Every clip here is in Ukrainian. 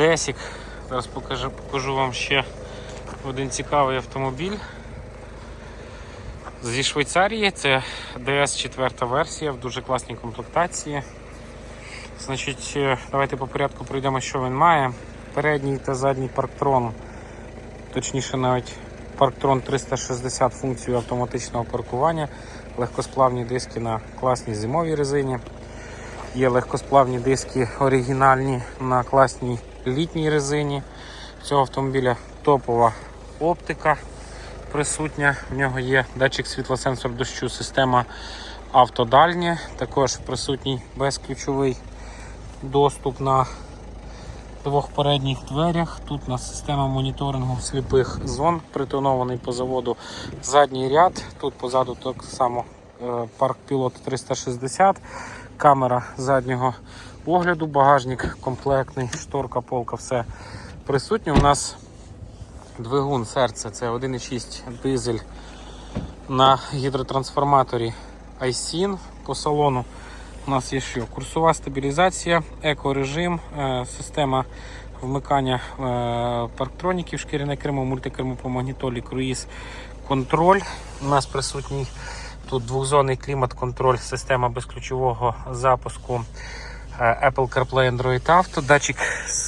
Десік. Зараз покажу, покажу вам ще один цікавий автомобіль. Зі Швейцарії це DS 4 версія в дуже класній комплектації. Значить, е, давайте по порядку пройдемо, що він має. Передній та задній парктрон, точніше навіть парктрон 360 функцію автоматичного паркування, легкосплавні диски на класній зимовій резині. Є легкосплавні диски оригінальні на класній літній резині. Цього автомобіля топова оптика присутня. В нього є датчик світлосенсор дощу, система автодальні. Також присутній безключовий доступ на двох передніх дверях. Тут у нас система моніторингу сліпих зон, притонований по заводу задній ряд. Тут позаду так само парк пілот 360, камера заднього огляду, багажник комплектний, шторка, полка, все присутнє. У нас двигун серце це 1,6 дизель на гідротрансформаторі iSIN по салону. У нас є що? Курсова стабілізація, екорежим, е, система вмикання е, парктроніків, шкіряне кермо, мультикермо по магнітолі, круїз, контроль. У нас присутній тут двохзонний клімат-контроль, система безключового запуску. Е, Apple CarPlay Android Auto, датчик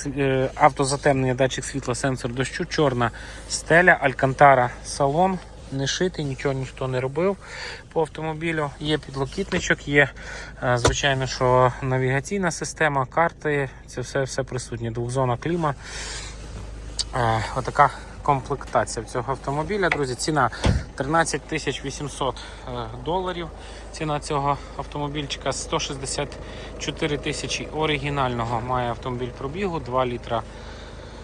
е, автозатемнення, датчик світла, сенсор дощу, чорна стеля, Алькантара салон, не шитий, нічого ніхто не робив по автомобілю. Є підлокітничок, є, е, звичайно, що навігаційна система, карти, це все, все присутнє. Двохзона кліма. Отака комплектація цього автомобіля. Друзі, ціна 13 тисяч 800 е, доларів. Ціна цього автомобільчика 164 тисячі оригінального має автомобіль пробігу, 2 літра.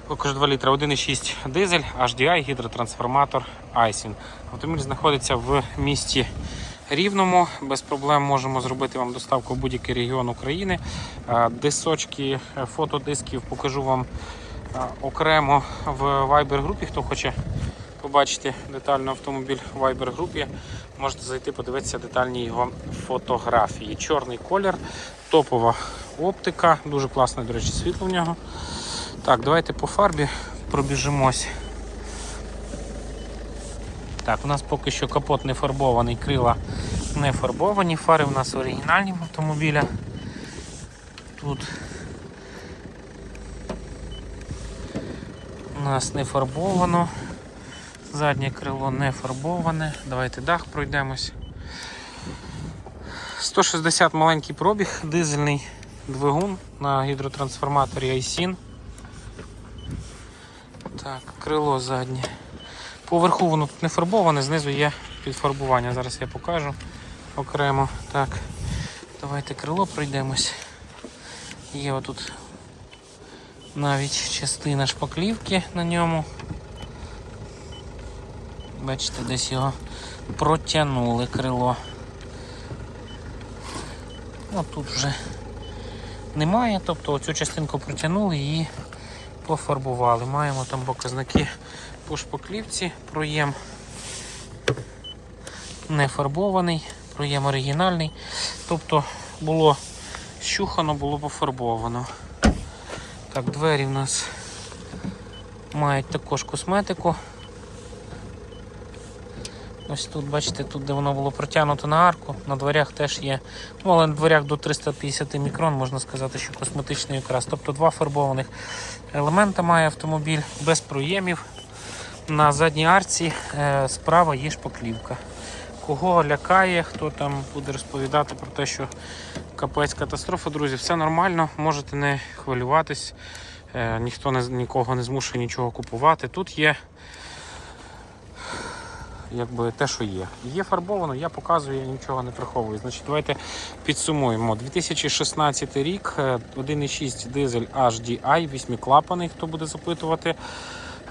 Також 2 літра 1,6 дизель, HDI, гідротрансформатор Айсін. Автомобіль знаходиться в місті Рівному. Без проблем можемо зробити вам доставку в будь-який регіон України. Е, Дисочки, е, фотодисків покажу вам окремо в Viber групі. Хто хоче побачити детально автомобіль в Viber групі, можете зайти подивитися детальні його фотографії. Чорний колір, топова оптика, дуже класне, до речі, світло в нього. Так, давайте по фарбі пробіжимось. Так, у нас поки що капот не фарбований, крила не фарбовані, фари у нас оригінальні в автомобіля. Тут нас не фарбовано, заднє крило не фарбоване. Давайте дах пройдемось. 160 маленький пробіг, дизельний двигун на гідротрансформаторі Айсін. Так, крило заднє. Поверху воно тут не фарбоване, знизу є підфарбування. Зараз я покажу окремо. Так, давайте крило пройдемось. Є отут навіть частина шпаклівки на ньому. Бачите, десь його протягнули крило. Ну тут вже немає, тобто оцю частинку протягнули і пофарбували. Маємо там показники по шпаклівці, проєм не фарбований, проєм оригінальний. Тобто було щухано, було пофарбовано. Так, двері в нас мають також косметику. Ось тут, бачите, тут, де воно було протягнуто на арку, на дверях теж є. Ну, але на дверях до 350 мікрон, можна сказати, що косметичний окрас. Тобто два фарбованих елемента має автомобіль без проємів. На задній арці е, справа є шпаклівка. Кого лякає, хто там буде розповідати про те, що капець катастрофа, друзі, все нормально, можете не хвилюватись, е, ніхто не, нікого не змушує нічого купувати. Тут є якби те, що є. Є фарбовано, я показую, я нічого не приховую. Значить, давайте підсумуємо. 2016 рік, е, 1,6 дизель HDI, 8-клапаний, хто буде запитувати.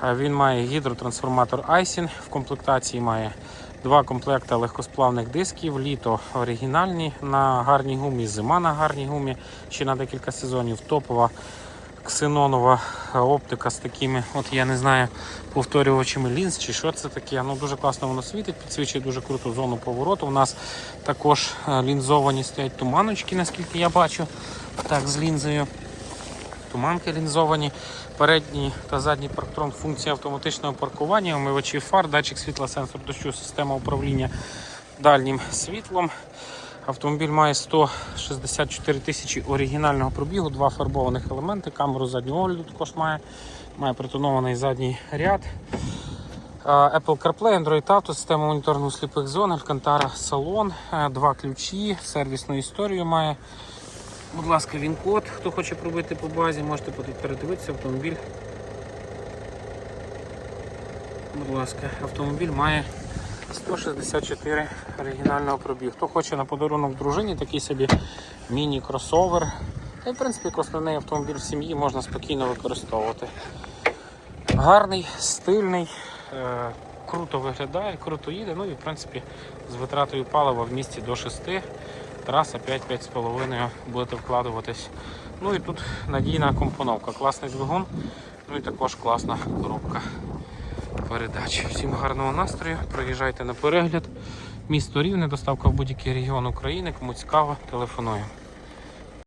Е, Він має гідротрансформатор Айсін. В комплектації має два комплекти легкосплавних дисків, літо оригінальні на гарній гумі, зима на гарній гумі, ще на декілька сезонів. Топова ксенонова оптика з такими, от я не знаю, повторювачами лінз чи що це таке. Ну Дуже класно воно світить, підсвічує дуже круту зону повороту. У нас також е, лінзовані стоять туманочки, наскільки я бачу. Так, з лінзою. Туманки лінзовані, передній та задній парктрон, функція автоматичного паркування, омивачі фар, датчик світла, сенсор дощу, система управління дальнім світлом. Автомобіль має 164 тисячі оригінального пробігу, два фарбованих елементи, камеру заднього огляду також має, має притонований задній ряд. Е, Apple CarPlay, Android Auto, система моніторингу сліпих зон, Alcantara салон, е, два ключі, сервісну історію має. Будь ласка, він код. Хто хоче пробити по базі, можете передивитися автомобіль. Будь ласка, автомобіль має 164 оригінального пробігу. Хто хоче на подарунок дружині, такий собі міні-кросовер. Та в принципі, основний автомобіль в сім'ї можна спокійно використовувати. Гарний, стильний, е, круто виглядає, круто їде. Ну і в принципі з витратою палива в місті до 6, траса 5-5,5 будете вкладуватись. Ну і тут надійна компоновка, класний двигун, ну і також класна коробка передач. Всім гарного настрою, приїжджайте на перегляд. Місто Рівне, доставка в будь-який регіон України. Кому цікаво, телефонуємо.